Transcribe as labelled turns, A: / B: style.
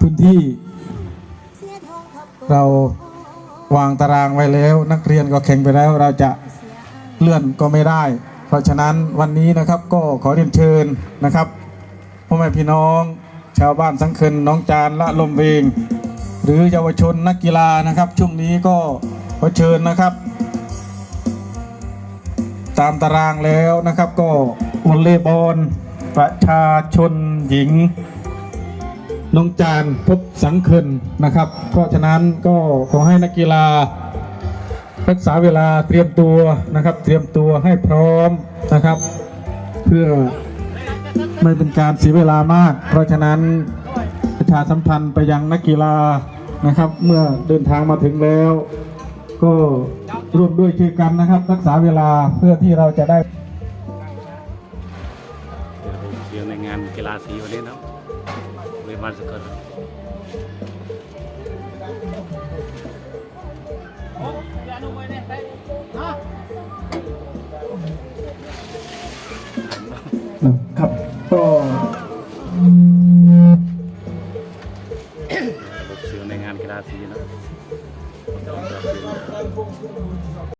A: พื้นที่ เราวางตารางไว้แล้ว นักเรียนก็แข่งไปแล้ว เราจะเลื่อนก็ไม่ได้ เพราะฉะนั้นวันนี้นะครับก็ขอเรียนเชิญนะครับพ่อแม่พี่น้อง ชาวบ้านสังเคินน้องจานละลมเวง หรือเยาวชนนักกีฬานะครับ ช่วงนี้ก็ขอเชิญนะครับ ตามตารางแล้วนะครับก็วอลเลย์บอลประชาชนหญิง น้องจานพบสังเคินนะครับ เพราะฉะนั้นก็ขอให้นักกีฬา รักษาเวลาเตรียมตัวนะครับ เตรียมตัวให้พร้อมนะครับ เพื่อไม่เป็นการเสียเวลามาก เพราะฉะนั้นประชาสัมพันธ์ไปยังนักกีฬานะครับ เมื่อเดินทางมาถึงแล้ว ก็ร่วมด้วยช่วยกันนะครับ รักษาเวลาเพื่อที่เราจะได้
B: เดี๋ยวผมเชียร์ในงานกีฬาสีวันนี้เนาะ เวมันสกล
A: ครับก็
B: เชียร์ในงานกีฬาสีนะ